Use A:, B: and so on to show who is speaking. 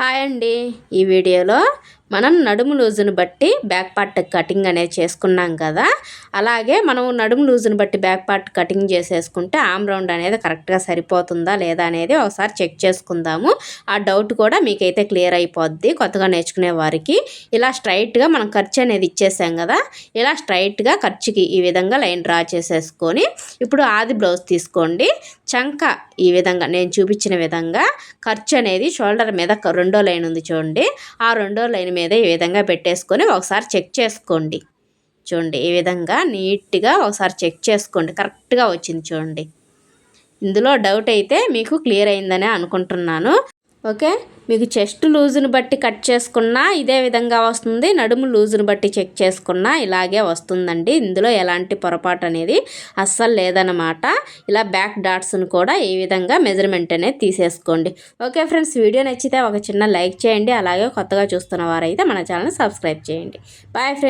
A: Hi అండి. ఈ వీడియోలో మనం నడుము లూజును బట్టి బ్యాక్ పార్ట్ కటింగ్ అనేది చేసుకున్నాం కదా. అలాగే మనం నడుము లూజును బట్టి బ్యాక్ పార్ట్ కటింగ్ చేసేసుకుంటే ఆమ్ రౌండ్ అనేది కరెక్ట్గా సరిపోతుందా లేదా అనేది ఒకసారి చెక్ చేసుకుందాము. ఆ డౌట్ కూడా మీకైతే క్లియర్ అయిపోద్ది. కొత్తగా నేర్చుకునే వారికి ఇలా స్ట్రైట్గా మనం ఖర్చు అనేది ఇచ్చేసాం కదా. ఇలా స్ట్రైట్గా ఖర్చుకి ఈ విధంగా లైన్ డ్రా చేసేసుకొని ఇప్పుడు ఆది బ్లౌజ్ తీసుకోండి. చంక ఈ విధంగా నేను చూపించిన విధంగా ఖర్చు అనేది షోల్డర్ మీద రెండో లైన్ ఉంది చూడండి. ఆ రెండో లైన్ మీద ఈ విధంగా పెట్టేసుకొని ఒకసారి చెక్ చేసుకోండి. చూడండి ఈ విధంగా నీట్గా ఒకసారి చెక్ చేసుకోండి. కరెక్ట్గా వచ్చింది చూడండి. ఇందులో డౌట్ అయితే మీకు క్లియర్ అయిందని అనుకుంటున్నాను. ఓకే? మీకు చెస్ట్ లూజుని బట్టి కట్ చేసుకున్నా ఇదే విధంగా వస్తుంది. నడుము లూజుని బట్టి చెక్ చేసుకున్నా ఇలాగే వస్తుందండి. ఇందులో ఎలాంటి పొరపాటు అనేది అస్సలు లేదనమాట ఇలా బ్యాక్ డాట్స్ని కూడా ఈ విధంగా మెజర్మెంట్ అనేది తీసేసుకోండి. ఓకే ఫ్రెండ్స్ వీడియో నచ్చితే ఒక చిన్న లైక్ చేయండి. అలాగే కొత్తగా చూస్తున్న వారైతే మన ఛానల్ సబ్స్క్రైబ్ చేయండి. Bye friends.